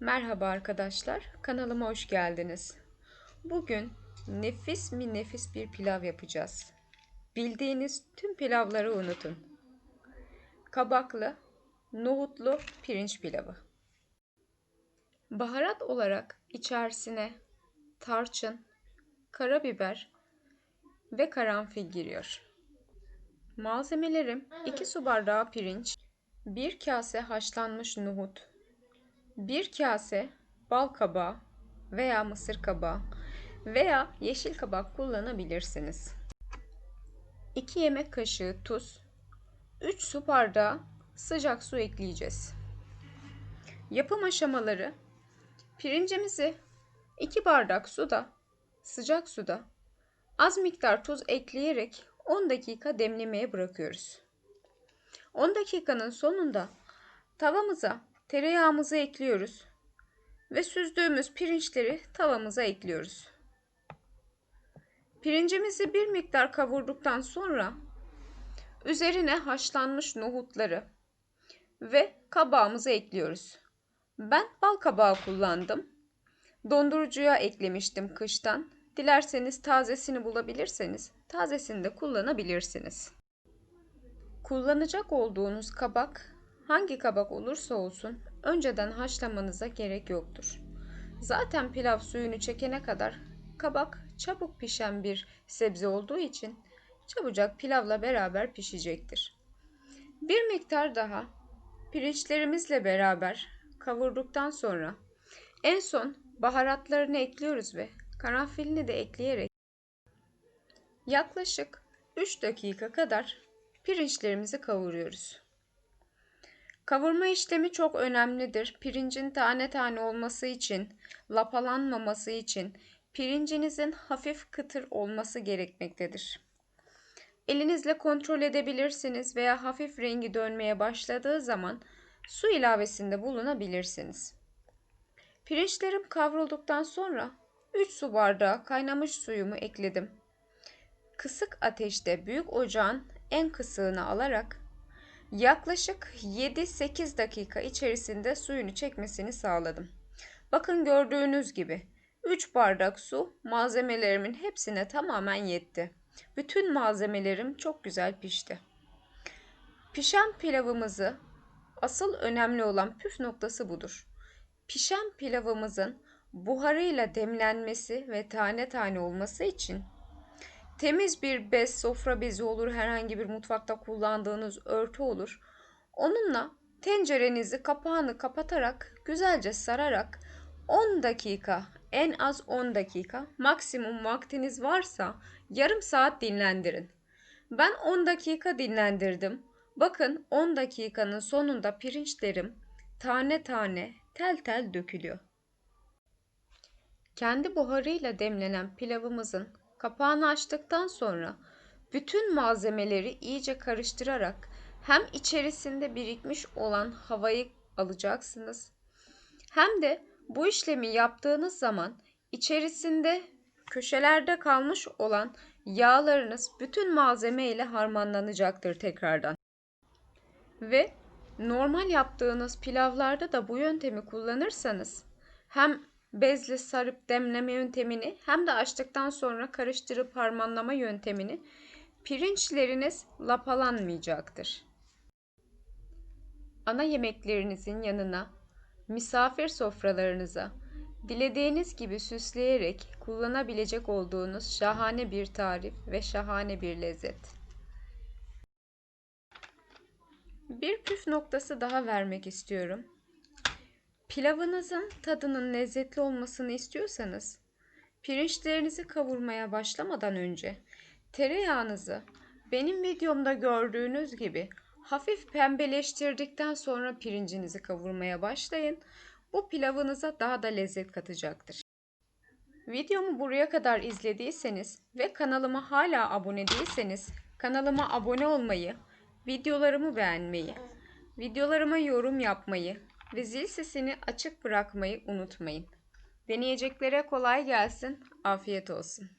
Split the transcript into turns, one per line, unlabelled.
Merhaba arkadaşlar, kanalıma hoş geldiniz. Bugün nefis mi nefis bir pilav yapacağız. Bildiğiniz tüm pilavları unutun. Kabaklı, nohutlu pirinç pilavı. Baharat olarak içerisine tarçın, karabiber ve karanfil giriyor. Malzemelerim 2 su bardağı pirinç, 1 kase haşlanmış nohut, 1 kase bal kabağı veya mısır kabağı veya yeşil kabak kullanabilirsiniz. 2 yemek kaşığı tuz, 3 su bardağı sıcak su ekleyeceğiz. Yapım aşamaları pirincimizi 2 bardak suda, sıcak suda az miktar tuz ekleyerek 10 dakika demlemeye bırakıyoruz. 10 dakikanın sonunda tavamıza tereyağımızı ekliyoruz ve süzdüğümüz pirinçleri tavamıza ekliyoruz. Pirincimizi bir miktar kavurduktan sonra üzerine haşlanmış nohutları ve kabağımızı ekliyoruz. Ben bal kabağı kullandım. Dondurucuya eklemiştim kıştan. Dilerseniz tazesini bulabilirseniz tazesini de kullanabilirsiniz. Kullanacak olduğunuz kabak hangi kabak olursa olsun önceden haşlamanıza gerek yoktur. Zaten pilav suyunu çekene kadar kabak çabuk pişen bir sebze olduğu için çabucak pilavla beraber pişecektir. Bir miktar daha pirinçlerimizle beraber kavurduktan sonra en son baharatlarını ekliyoruz ve karanfilini de ekleyerek yaklaşık 3 dakika kadar pirinçlerimizi kavuruyoruz. Kavurma işlemi çok önemlidir. Pirincin tane tane olması için, lapalanmaması için pirincinizin hafif kıtır olması gerekmektedir. Elinizle kontrol edebilirsiniz veya hafif rengi dönmeye başladığı zaman su ilavesinde bulunabilirsiniz. Pirinçlerim kavrulduktan sonra 3 su bardağı kaynamış suyumu ekledim. Kısık ateşte büyük ocağın en kısığını alarak yaklaşık 7-8 dakika içerisinde suyunu çekmesini sağladım. Bakın gördüğünüz gibi 3 bardak su malzemelerimin hepsine tamamen yetti. Bütün malzemelerim çok güzel pişti. Pişen pilavımızı asıl önemli olan püf noktası budur. Pişen pilavımızın buharıyla demlenmesi ve tane tane olması için temiz bir bez, sofra bezi olur, herhangi bir mutfakta kullandığınız örtü olur. Onunla tencerenizi kapağını kapatarak güzelce sararak 10 dakika en az 10 dakika maksimum vaktiniz varsa yarım saat dinlendirin. Ben 10 dakika dinlendirdim. Bakın 10 dakikanın sonunda pirinçlerim tane tane tel tel dökülüyor. Kendi buharıyla demlenen pilavımızın kapağını açtıktan sonra bütün malzemeleri iyice karıştırarak hem içerisinde birikmiş olan havayı alacaksınız hem de bu işlemi yaptığınız zaman içerisinde köşelerde kalmış olan yağlarınız bütün malzeme ile harmanlanacaktır tekrardan. Ve normal yaptığınız pilavlarda da bu yöntemi kullanırsanız hem bezle sarıp demleme yöntemini hem de açtıktan sonra karıştırıp harmanlama yöntemini pirinçleriniz lapalanmayacaktır. Ana yemeklerinizin yanına, misafir sofralarınıza dilediğiniz gibi süsleyerek kullanabilecek olduğunuz şahane bir tarif ve şahane bir lezzet. Bir püf noktası daha vermek istiyorum. Pilavınızın tadının lezzetli olmasını istiyorsanız pirinçlerinizi kavurmaya başlamadan önce tereyağınızı benim videomda gördüğünüz gibi hafif pembeleştirdikten sonra pirincinizi kavurmaya başlayın. Bu pilavınıza daha da lezzet katacaktır. Videomu buraya kadar izlediyseniz ve kanalıma hala abone değilseniz kanalıma abone olmayı, videolarımı beğenmeyi, videolarıma yorum yapmayı ve zil sesini açık bırakmayı unutmayın. Deneyeceklere kolay gelsin, afiyet olsun.